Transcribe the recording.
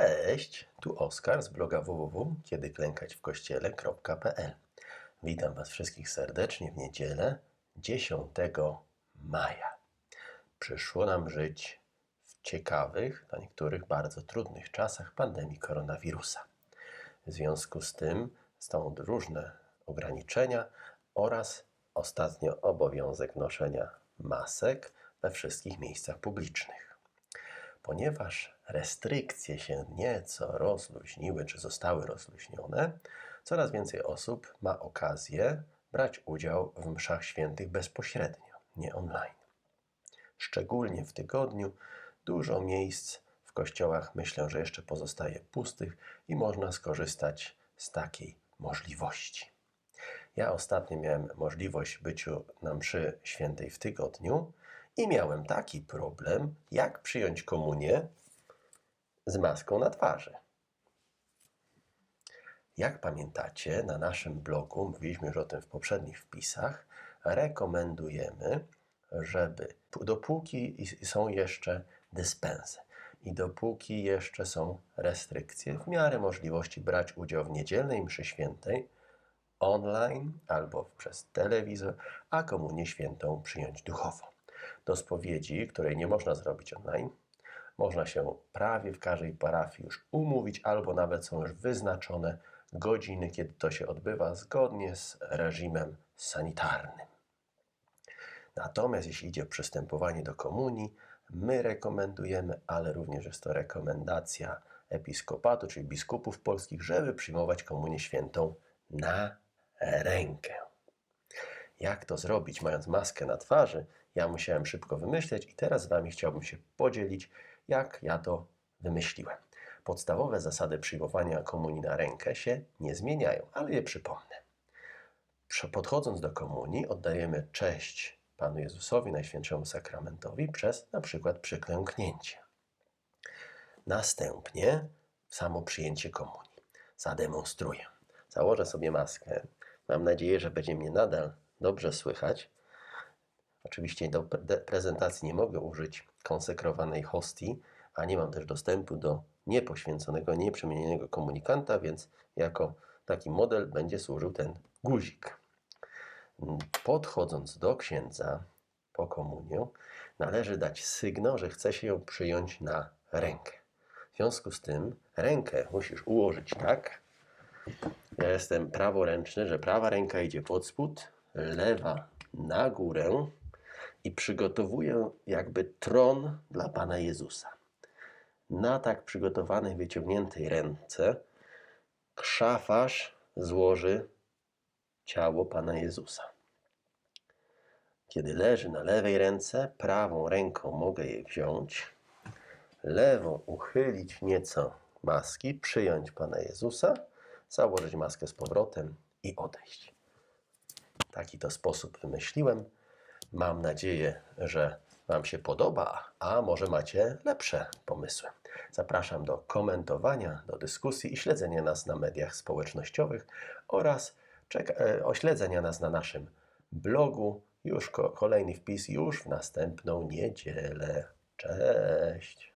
Cześć, tu Oskar z bloga www.kiedyklękaćwkościele.pl Witam Was wszystkich serdecznie w niedzielę 10 maja. Przyszło nam żyć w ciekawych, dla niektórych bardzo trudnych czasach pandemii koronawirusa. W związku z tym są różne ograniczenia oraz ostatnio obowiązek noszenia masek we wszystkich miejscach publicznych. Ponieważ restrykcje się nieco rozluźniły, czy zostały rozluźnione, coraz więcej osób ma okazję brać udział w mszach świętych bezpośrednio, nie online. Szczególnie w tygodniu dużo miejsc w kościołach myślę, że jeszcze pozostaje pustych i można skorzystać z takiej możliwości. Ja ostatnio miałem możliwość byciu na mszy świętej w tygodniu i miałem taki problem, jak przyjąć komunię z maską na twarzy. Jak pamiętacie, na naszym blogu, mówiliśmy już o tym w poprzednich wpisach, rekomendujemy, żeby dopóki są jeszcze dyspensy i dopóki jeszcze są restrykcje, w miarę możliwości brać udział w niedzielnej mszy świętej online albo przez telewizor, a komunię świętą przyjąć duchowo. Do spowiedzi, której nie można zrobić online, można się prawie w każdej parafii już umówić, albo nawet są już wyznaczone godziny, kiedy to się odbywa, zgodnie z reżimem sanitarnym. Natomiast jeśli idzie o przystępowanie do komunii, my rekomendujemy, ale również jest to rekomendacja episkopatu, czyli biskupów polskich, żeby przyjmować komunię świętą na rękę. Jak to zrobić, mając maskę na twarzy? Ja musiałem szybko wymyśleć i teraz z Wami chciałbym się podzielić, jak ja to wymyśliłem. Podstawowe zasady przyjmowania komunii na rękę się nie zmieniają, ale je przypomnę. Podchodząc do komunii, oddajemy cześć Panu Jezusowi, Najświętszemu Sakramentowi, przez na przykład przyklęknięcie. Następnie samo przyjęcie komunii. Zademonstruję. Założę sobie maskę. Mam nadzieję, że będzie mnie nadal dobrze słychać. Oczywiście do prezentacji nie mogę użyć konsekrowanej hostii, a nie mam też dostępu do niepoświęconego, nieprzemienionego komunikanta, więc jako taki model będzie służył ten guzik. Podchodząc do księdza po komunię, należy dać sygnał, że chce się ją przyjąć na rękę. W związku z tym rękę musisz ułożyć tak. Ja jestem praworęczny, że prawa ręka idzie pod spód, lewa na górę i przygotowuję jakby tron dla Pana Jezusa. Na tak przygotowanej, wyciągniętej ręce krzafarz złoży ciało Pana Jezusa. Kiedy leży na lewej ręce, prawą ręką mogę je wziąć, lewą uchylić nieco maski, przyjąć Pana Jezusa, założyć maskę z powrotem i odejść. Taki to sposób wymyśliłem. Mam nadzieję, że Wam się podoba, a może macie lepsze pomysły. Zapraszam do komentowania, do dyskusji i śledzenia nas na mediach społecznościowych oraz e, ośledzenia nas na naszym blogu. Już kolejny wpis już w następną niedzielę. Cześć!